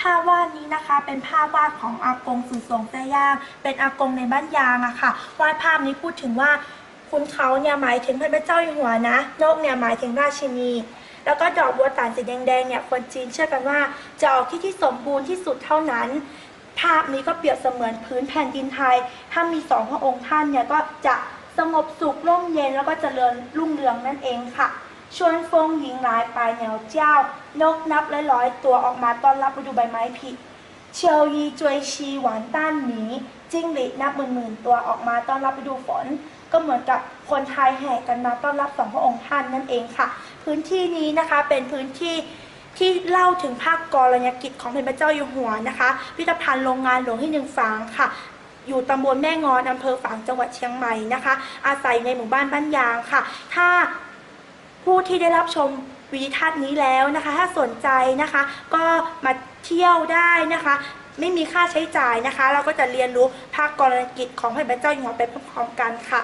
ภาพวาดนี้นะคะ เป็นภาพวาดของอากงสุสงแต้ย่าง เป็นอากงในบ้านยางอะค่ะวาดภาพนี้พูดถึงว่าคุณเขาเนี่ยหมายถึงพระเจ้าอยู่หัวนะนกเนี่ยหมายถึงราชินี แล้วก็ดอกบัวตาลสีแดงๆเนี่ยคนจีนเชื่อกันว่าจะออกที่ที่สมบูรณ์ที่สุดเท่านั้น ภาพนี้ก็เปรียบเสมือนพื้นแผ่นดินไทย ถ้ามีสองพระองค์ท่านเนี่ยก็จะสงบสุขร่มเย็นแล้วก็เจริญรุ่งเรืองนั่นเองค่ะ ชวนฟงหญิงหลายปลายแนวเจ้า นกนับร้อยๆตัวออกมาต้อนรับฤดูใบไม้ผลิเชียวยีจวยชีหวานต้านหมีจิ้งหรีดนับหมื่นๆตัวออกมาต้อนรับฤดูฝน ก็เหมือนกับคนไทยแห่กันมาต้อนรับสองพระองค์ท่านนั่นเองค่ะ พื้นที่นี้นะคะเป็นพื้นที่ที่เล่าถึงภาคกรณียกิจของพระเจ้าอยู่หัวนะคะ พิพิธภัณฑ์โรงงานหลวงที่หนึ่งฝางค่ะ อยู่ตำบลแม่งอนอำเภอฝางจังหวัดเชียงใหม่นะคะ อาศัยในหมู่บ้านบ้านยางค่ะ ถ้า ผู้ที่ได้รับชมวิดีทัศน์นี้แล้วนะคะ ถ้าสนใจนะคะ ก็มาเที่ยวได้นะคะ ไม่มีค่าใช้จ่ายนะคะ เราก็จะเรียนรู้ภาคกรณกิจของพระเจ้าอยู่หัวไปพร้อมๆกันค่ะ